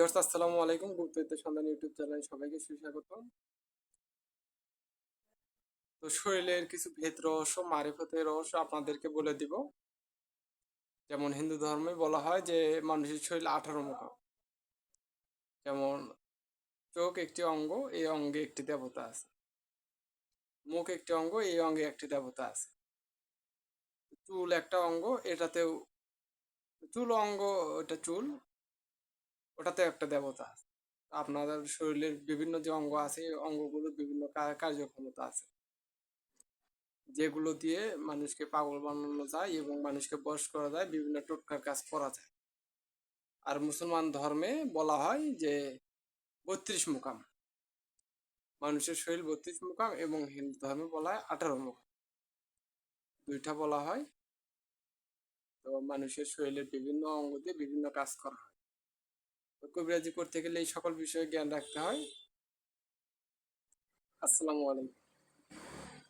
Viewers, আসসালামু আলাইকুম। গুপ্তবিদ্যা সন্ধান ইউটিউব চ্যানেলে সবাইকে সুস্বাগত তো শরীরের কিছু ভেদ রহস্য, মারিফতের রহস্য আপনাদেরকে বলে দিব। যেমন হিন্দু ধর্মে বলা হয় যে, মানুষের শরীর আঠারো মুখ যেমন চোখ একটি অঙ্গ, এই অঙ্গে একটি দেবতা আছে। মুখ একটি অঙ্গ, এই অঙ্গে একটি দেবতা আছে। চুল একটা অঙ্গ, এটাতেও চুল অঙ্গ, এটা চুল। ওটাতে একটা দেবতা আছে। আপনাদের শরীরের বিভিন্ন যে অঙ্গ আছে অঙ্গগুলোর বিভিন্ন কার্যক্ষমতা আছে। যেগুলো দিয়ে মানুষকে পাগল বানানো যায় এবং মানুষকে বশ করা যায়, বিভিন্ন টোটকার কাজ করা যায়। আর মুসলমান ধর্মে বলা হয় যে, বত্রিশ মুকাম। মানুষের শরীর বত্রিশ মুকাম এবং হিন্দু ধর্মে বলা হয় আঠারো মুকাম। দুইটা বলা হয়। তো মানুষের শরীরের বিভিন্ন অঙ্গ দিয়ে বিভিন্ন কাজ করা হয়। কবিরাজি করতে গেলে এই সকল বিষয়ে জ্ঞান রাখতে হয়। আসসালামু আলাইকুম।